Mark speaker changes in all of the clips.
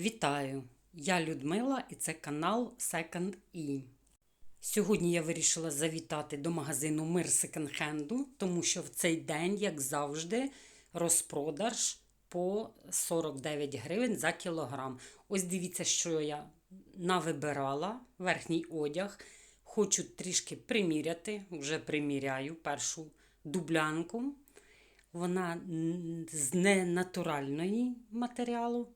Speaker 1: Вітаю! Я Людмила і це канал Second E. Сьогодні я вирішила завітати до магазину Мир Секонд-хенду, тому що в цей день, як завжди, розпродаж по 49 гривень за кілограм. Ось дивіться, що я навибирала нижній одяг. Хочу трішки приміряти, вже приміряю першу дублянку. Вона з ненатуральної матеріалу.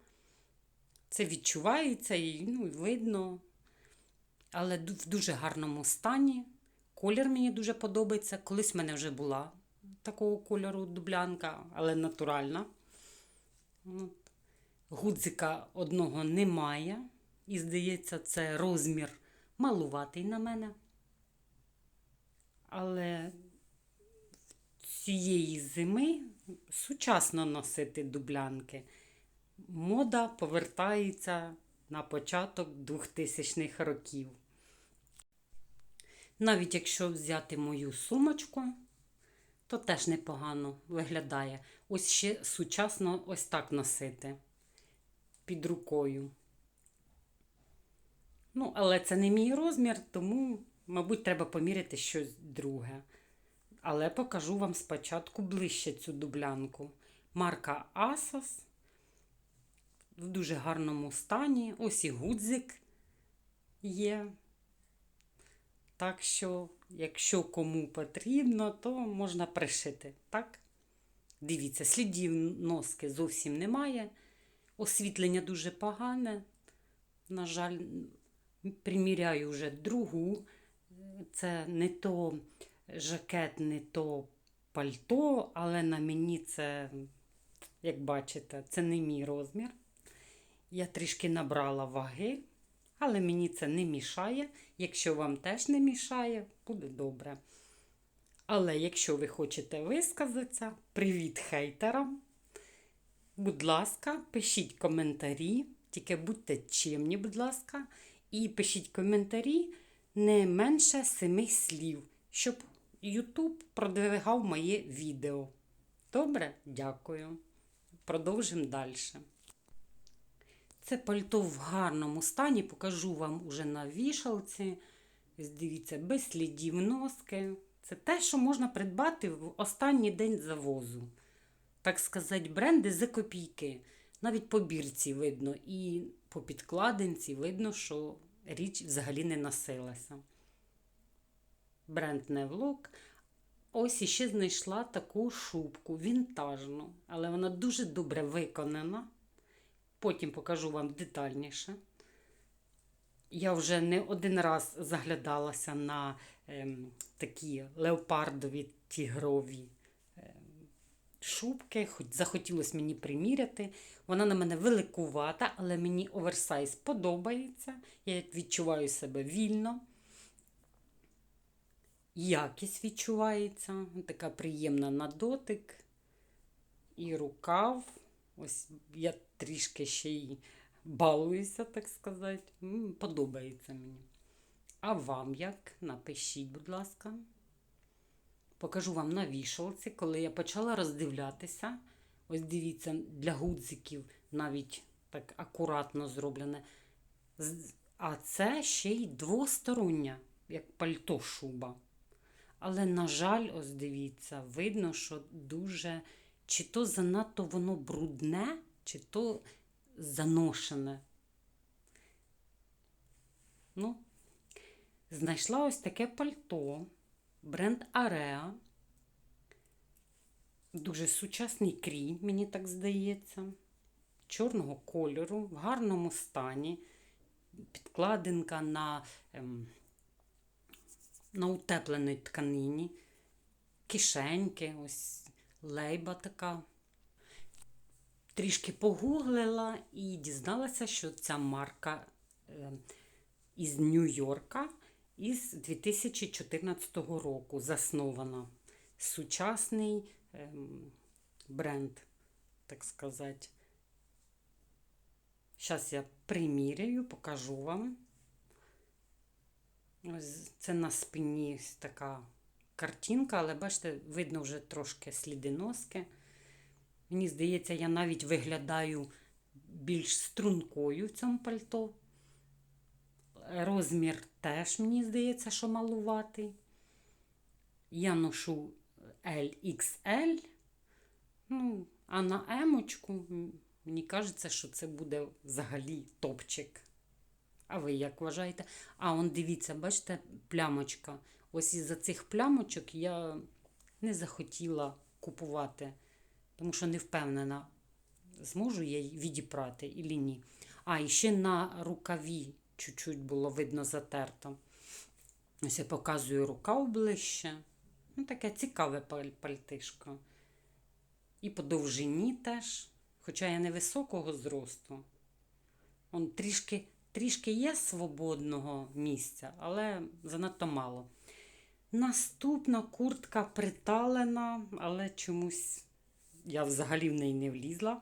Speaker 1: Це відчувається і ну, видно. Але в дуже гарному стані. Колір мені дуже подобається. Колись в мене вже була такого кольору дублянка, але натуральна. От. Гудзика одного немає. І, здається, це розмір малуватий на мене. Але цієї зими сучасно носити дублянки. Мода повертається на початок 2000-х років. Навіть якщо взяти мою сумочку, то теж непогано виглядає. Ось ще сучасно ось так носити під рукою. Ну, але це не мій розмір, тому, мабуть, треба поміряти щось друге. Але покажу вам спочатку ближче цю дублянку. Марка Asos в дуже гарному стані. Ось і гудзик є. Так що, якщо кому потрібно, то можна пришити. Так? Дивіться, слідів носки зовсім немає. Освітлення дуже погане. На жаль, приміряю вже другу. Це не то жакет, не то пальто, але на мені це, як бачите, це не мій розмір. Я трішки набрала ваги, але мені це не мішає. Якщо вам теж не мішає, буде добре. Але якщо ви хочете висказатися, привіт хейтерам. Будь ласка, пишіть коментарі, тільки будьте чимні, будь ласка, і пишіть коментарі не менше семи слів, щоб YouTube продвигав моє відео. Добре? Дякую. Продовжимо далі. Це пальто в гарному стані, покажу вам уже на вішалці. Дивіться, без слідів носки. Це те, що можна придбати в останній день завозу. Так сказати, бренди за копійки. Навіть по бірці видно, і по підкладинці видно, що річ взагалі не носилася. Бренд Невлок. Ось іще знайшла таку шубку вінтажну, але вона дуже добре виконана. Потім покажу вам детальніше. Я вже не один раз заглядалася на ем, такі леопардові тігрові ем, шубки, хоч захотілося мені приміряти. Вона на мене великувата, але мені оверсайз подобається. Я відчуваю себе вільно. Якість відчувається, така приємна на дотик. І рукав. Ось я трішки ще й балуюся, так сказати. Подобається мені. А вам як? Напишіть, будь ласка. Покажу вам на вішалці, коли я почала роздивлятися. Ось дивіться, для гудзиків навіть так акуратно зроблене. А це ще й двостороння, як пальто шуба. Але, на жаль, ось дивіться, видно, що дуже чи то занадто воно брудне, чи то заношене. Ну, знайшла ось таке пальто, бренд Area. Дуже сучасний крій, мені так здається. Чорного кольору, в гарному стані. Підкладинка на, ем, на утепленій тканині, кишеньки, ось лейба така. Трішки погуглила і дізналася, що ця марка е, із Нью-Йорка із 2014 року заснована. Сучасний ем, бренд, так сказати. Зараз я приміряю, покажу вам. Ось це на спині така картинка, але бачите, видно вже трошки сліди носки. Мені здається, я навіть виглядаю більш стрункою в цьому пальто. Розмір теж, мені здається, що малуватий. Я ношу LXL. Ну, а на емочку, мені кажеться, що це буде взагалі топчик. А ви як вважаєте? А он дивіться, бачите, плямочка. Ось із-за цих плямочок я не захотіла купувати, тому що не впевнена, зможу я її відіпрати і ні. А, і ще на рукаві чуть-чуть було видно затерто. Ось я показую рукав ближче. Ну, таке цікаве паль- пальтишко. І по довжині теж, хоча я невисокого зросту. Он трішки, трішки є свободного місця, але занадто мало. Наступна куртка приталена, але чомусь я взагалі в неї не влізла.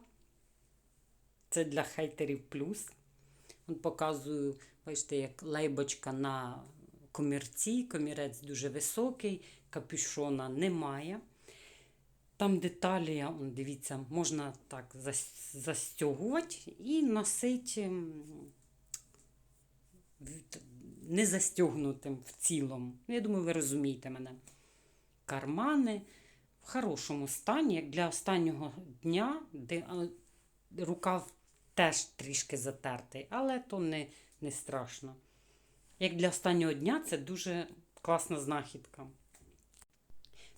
Speaker 1: Це для хейтерів плюс. От показую, бачите, як лейбочка на комірці. Комірець дуже високий, капюшона немає. Там деталі, дивіться, можна так зас- застягувати і носити не застягнутим в цілому. Ну, Я думаю, ви розумієте мене. Кармани в хорошому стані, як для останнього дня, де рукав теж трішки затертий, але то не, не страшно. Як для останнього дня, це дуже класна знахідка.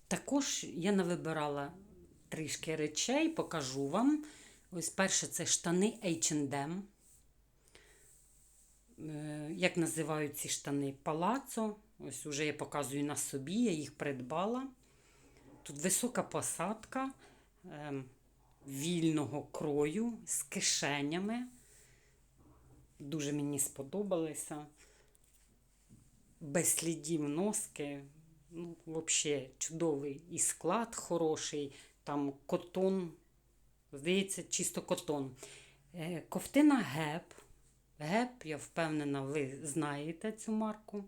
Speaker 1: Також я навибирала трішки речей, покажу вам. Ось перше це штани H&M. Е, Як називають ці штани? Палацо. Ось уже я показую на собі, я їх придбала. Тут висока посадка ем, вільного крою з кишенями. Дуже мені сподобалися. Без слідів носки. Ну, взагалі чудовий і склад хороший. Там котон, здається, чисто котон. Е, Ковтина геп. Геп, я впевнена, ви знаєте цю марку.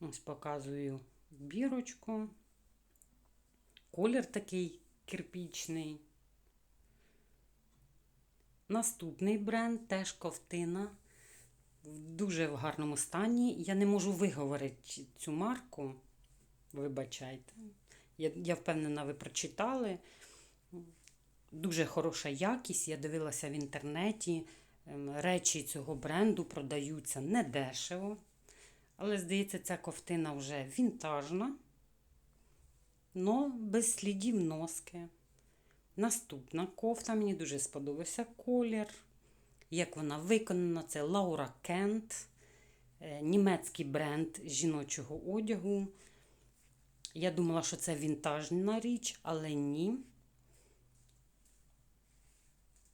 Speaker 1: Ось показую бірочку. Колір такий кирпічний. Наступний бренд теж ковтина. В дуже в гарному стані. Я не можу виговорити цю марку. Вибачайте. Я, я впевнена, ви прочитали. Дуже хороша якість. Я дивилася в інтернеті. Ем, Речі цього бренду продаються недешево. Але, здається, ця ковтина вже вінтажна, но без слідів носки. Наступна кофта, мені дуже сподобався колір. Як вона виконана, це Лаура Кент, е, німецький бренд жіночого одягу. Я думала, що це вінтажна річ, але ні.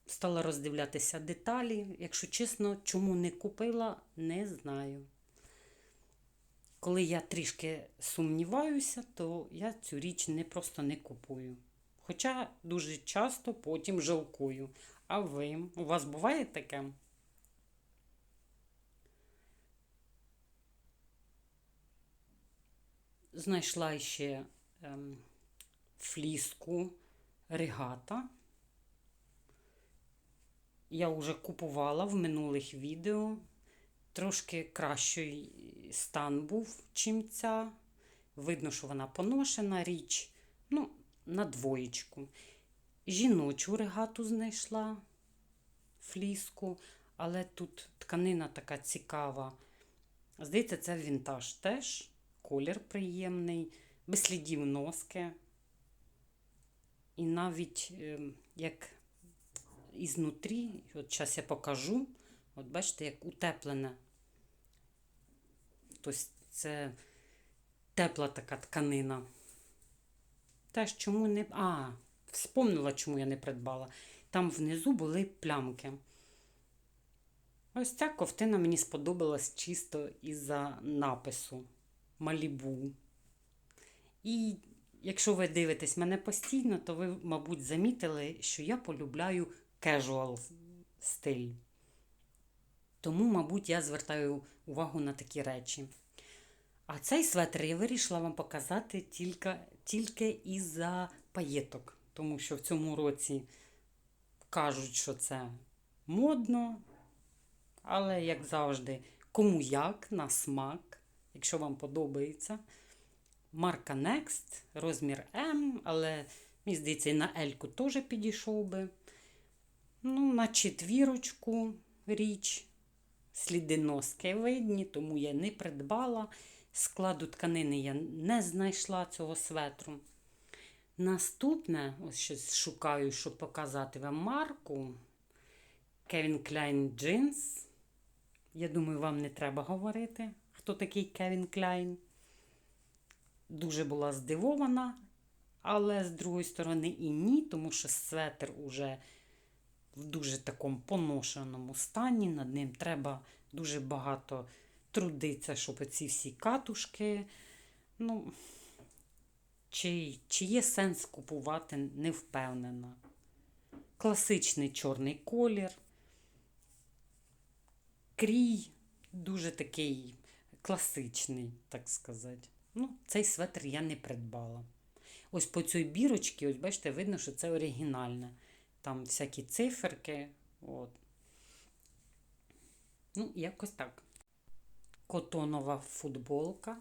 Speaker 1: Стала роздивлятися деталі. Якщо чесно, чому не купила, не знаю. Коли я трішки сумніваюся, то я цю річ не просто не купую. Хоча дуже часто потім жалкую. А ви? У вас буває таке? Знайшла ще ем, фліску регата. Я вже купувала в минулих відео. Трошки кращий стан був, чим ця. Видно, що вона поношена річ. Ну, на двоєчку. Жіночу регату знайшла фліску, але тут тканина така цікава. Здається, це вінтаж теж. Колір приємний, без слідів носки. І навіть ем, як ізнутрі, от зараз я покажу, от бачите, як утеплене. Тобто це тепла така тканина. Теж чому не. А, вспомнила, чому я не придбала. Там внизу були плямки. Ось ця ковтина мені сподобалась чисто із-за напису Малібу. І якщо ви дивитесь мене постійно, то ви, мабуть, замітили, що я полюбляю casual стиль. Тому, мабуть, я звертаю увагу на такі речі. А цей светр я вирішила вам показати тільки, тільки із-за паєток, тому що в цьому році кажуть, що це модно, але, як завжди, кому як на смак, якщо вам подобається. Марка Next, розмір М, але, мені здається, і на Ельку теж підійшов би. Ну, на четвірочку річ. Сліди носки видні, тому я не придбала. Складу тканини я не знайшла цього светру. Наступне, ось щось шукаю, щоб показати вам марку. Kevin Klein Jeans. Я думаю, вам не треба говорити, хто такий Kevin Klein. Дуже була здивована, але з другої сторони і ні, тому що светр уже в дуже такому поношеному стані. Над ним треба дуже багато трудитися, щоб ці всі катушки. Ну, чи, чи є сенс купувати, не впевнена. Класичний чорний колір. Крій дуже такий класичний, так сказати. Ну, цей светр я не придбала. Ось по цій бірочці, ось бачите, видно, що це оригінальне. Там всякі циферки. От. Ну, якось так. Котонова футболка,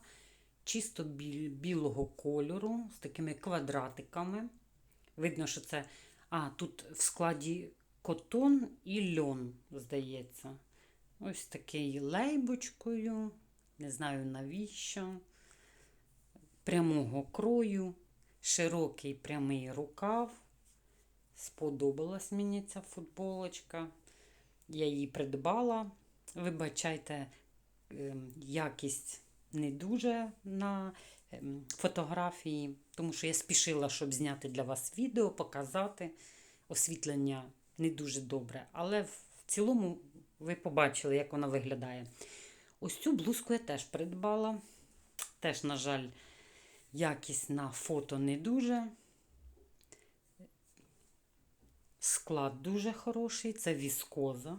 Speaker 1: чисто білого кольору, з такими квадратиками. Видно, що це. А, тут в складі котон і льон, здається. Ось такий лейбочкою. Не знаю навіщо. Прямого крою, широкий прямий рукав. Сподобалась мені ця футболочка. Я її придбала. Вибачайте, ем, якість не дуже на ем, фотографії, тому що я спішила, щоб зняти для вас відео, показати. Освітлення не дуже добре, але в цілому ви побачили, як вона виглядає. Ось цю блузку я теж придбала. Теж, на жаль, якість на фото не дуже. Склад дуже хороший, це віскоза.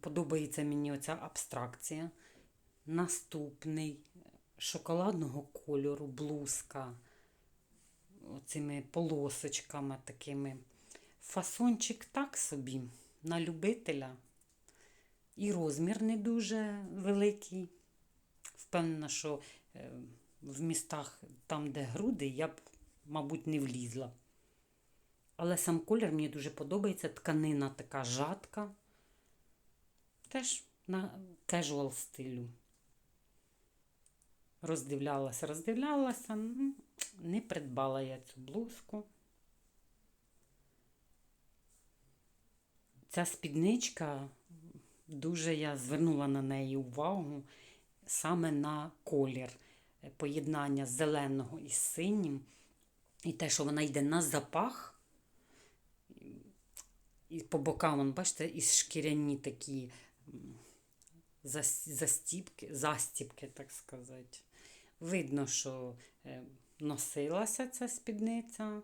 Speaker 1: Подобається мені оця абстракція. Наступний шоколадного кольору, блузка, оцими полосочками такими. Фасончик так собі, на любителя. І розмір не дуже великий. Впевнена, що е, в містах, там, де груди, я б, мабуть, не влізла. Але сам колір мені дуже подобається. Тканина така жатка. Теж на кежуал стилю. Роздивлялася, роздивлялася, не придбала я цю блузку. Ця спідничка, дуже я звернула на неї увагу саме на колір поєднання зеленого із синім. І те, що вона йде на запах. І по бокам, вон, бачите, із шкіряні такі застіпки, застіпки, так сказати. Видно, що е, носилася ця спідниця.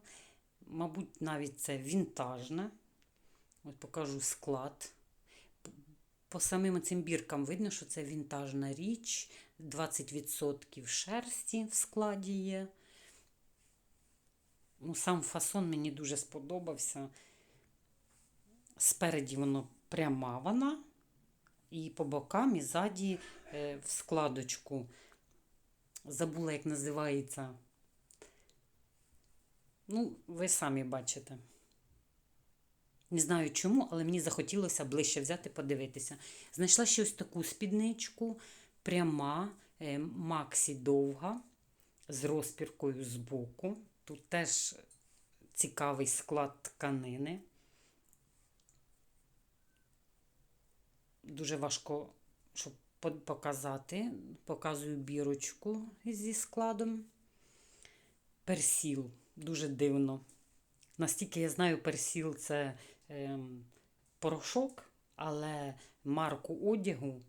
Speaker 1: Мабуть, навіть це вінтажне. От покажу склад. По самим цим біркам видно, що це вінтажна річ. 20% шерсті в складі є. Ну, Сам фасон мені дуже сподобався. Спереді воно пряма вона, і по бокам, і ззаді е, в складочку. Забула, як називається. Ну, ви самі бачите. Не знаю чому, але мені захотілося ближче взяти, подивитися. Знайшла ще ось таку спідничку, пряма, е, максі довга, з розпіркою з боку. Тут теж цікавий склад тканини. Дуже важко, щоб показати. Показую бірочку зі складом. Персіл. Дуже дивно. Настільки я знаю, персіл це е, порошок, але марку одягу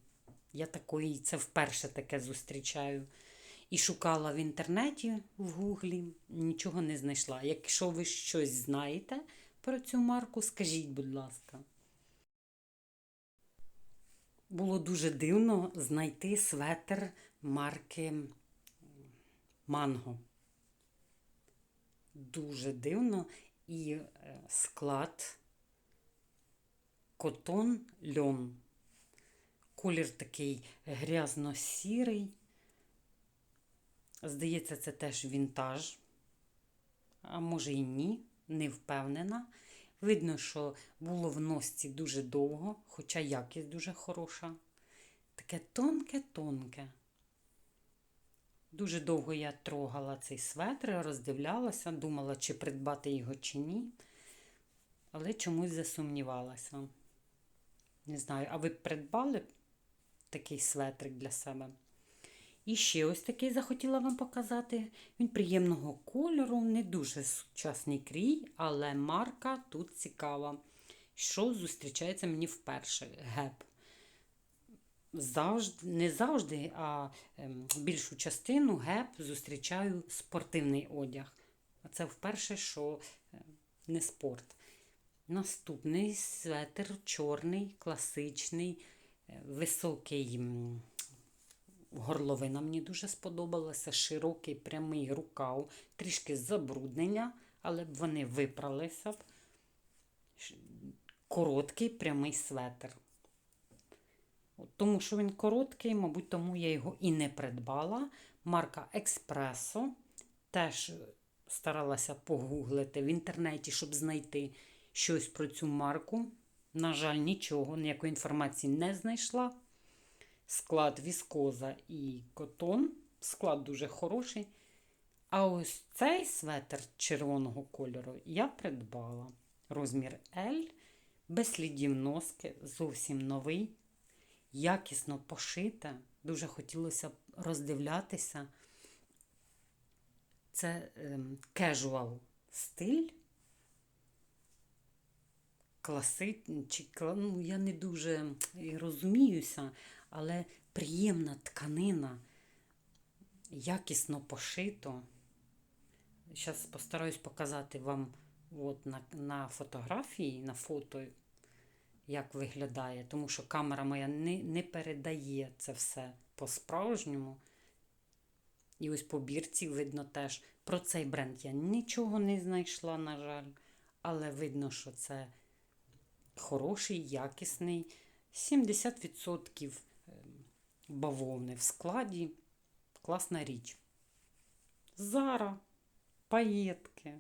Speaker 1: я такої це вперше таке зустрічаю. І шукала в інтернеті в гуглі, нічого не знайшла. Якщо ви щось знаєте про цю марку, скажіть, будь ласка. Було дуже дивно знайти светр марки Манго. Дуже дивно і е, склад котон льон. Колір такий грязно-сірий. Здається, це теж вінтаж. А може і ні, не впевнена. Видно, що було в носці дуже довго, хоча якість дуже хороша. Таке тонке-тонке. Дуже довго я трогала цей светр, роздивлялася, думала, чи придбати його чи ні. Але чомусь засумнівалася. Не знаю, а ви придбали такий светрик для себе? І ще ось такий захотіла вам показати. Він приємного кольору, не дуже сучасний крій, але марка тут цікава. Що зустрічається мені вперше? Геп. Завжди, не завжди, а ем, більшу частину геп зустрічаю спортивний одяг. А це вперше, що е, не спорт. Наступний светр чорний, класичний, е, високий. Горловина мені дуже сподобалася, широкий прямий рукав, трішки забруднення, але вони випралися б. Короткий прямий светр. Тому що він короткий, мабуть, тому я його і не придбала. Марка Експресо. Теж старалася погуглити в інтернеті, щоб знайти щось про цю марку. На жаль, нічого, ніякої інформації не знайшла. Склад віскоза і котон. Склад дуже хороший. А ось цей светр червоного кольору я придбала. Розмір L, без слідів носки, зовсім новий, якісно пошите. Дуже хотілося роздивлятися. Це ем, casual стиль. Класи, чи, кла- ну, я не дуже розуміюся, але приємна тканина, якісно пошито. Зараз постараюсь показати вам от на, на фотографії, на фото, як виглядає, тому що камера моя не, не передає це все по-справжньому. І ось по бірці видно теж. Про цей бренд я нічого не знайшла, на жаль, але видно, що це хороший, якісний. 70% ем, бавовни в складі. Класна річ. Зара, паєтки.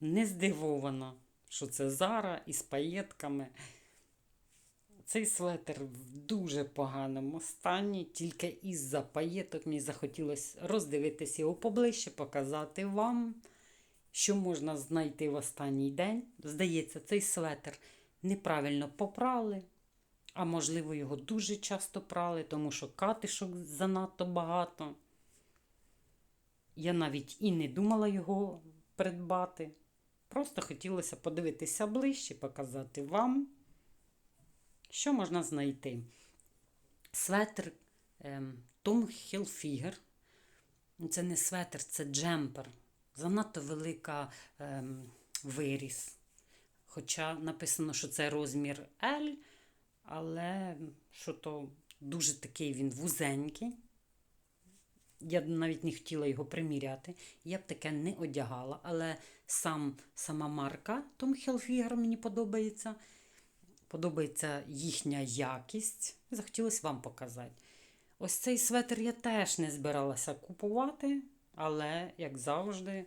Speaker 1: Не здивована, що це Зара із паєтками. Цей светр в дуже поганому стані, тільки із-за паєток мені захотілося роздивитися його поближче, показати вам, що можна знайти в останній день. Здається, цей светр неправильно попрали, а можливо, його дуже часто прали, тому що катишок занадто багато. Я навіть і не думала його придбати. Просто хотілося подивитися ближче, показати вам, що можна знайти. Светр ем, Tom Hilfiger. Це не светр, це джемпер. Занадто велика ем, виріс. Хоча написано, що це розмір L, але що то дуже такий він вузенький. Я навіть не хотіла його приміряти. Я б таке не одягала. Але сам, сама марка Tom Hilfiger мені подобається. Подобається їхня якість. Захотілося вам показати. Ось цей светр я теж не збиралася купувати, але, як завжди,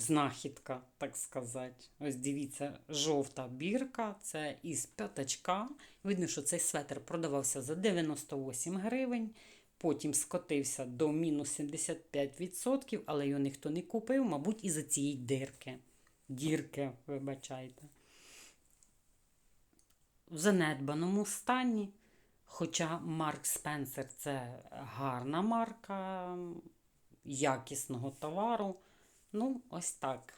Speaker 1: знахідка, так сказати. Ось дивіться, жовта бірка, це із п'ятачка. Видно, що цей светр продавався за 98 гривень. Потім скотився до мінус 75%, але його ніхто не купив, мабуть, із-за цієї дирки. Дірки, вибачайте. В занедбаному стані. Хоча Марк Спенсер це гарна марка якісного товару. Ну, ось так.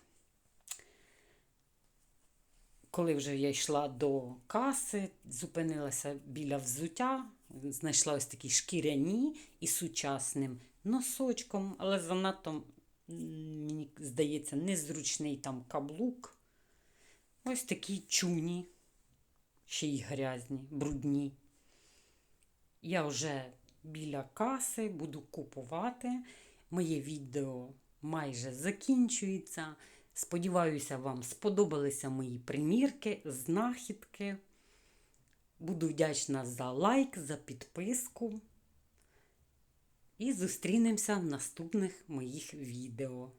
Speaker 1: Коли вже я йшла до каси, зупинилася біля взуття, знайшла ось такі шкіряні із сучасним носочком, але занадто, мені здається, незручний там каблук. Ось такі чуні, ще й грязні, брудні. Я вже біля каси буду купувати. Моє відео майже закінчується. Сподіваюся, вам сподобалися мої примірки, знахідки. Буду вдячна за лайк, за підписку. І зустрінемося в наступних моїх відео.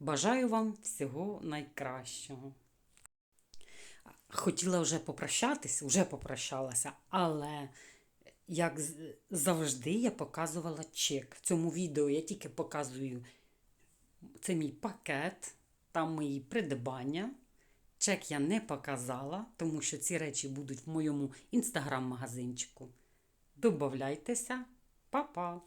Speaker 1: Бажаю вам всього найкращого. Хотіла вже попрощатись, вже попрощалася, але як завжди я показувала чек. В цьому відео я тільки показую це мій пакет, там мої придбання. Чек я не показала, тому що ці речі будуть в моєму інстаграм-магазинчику. Добавляйтеся, Па-па!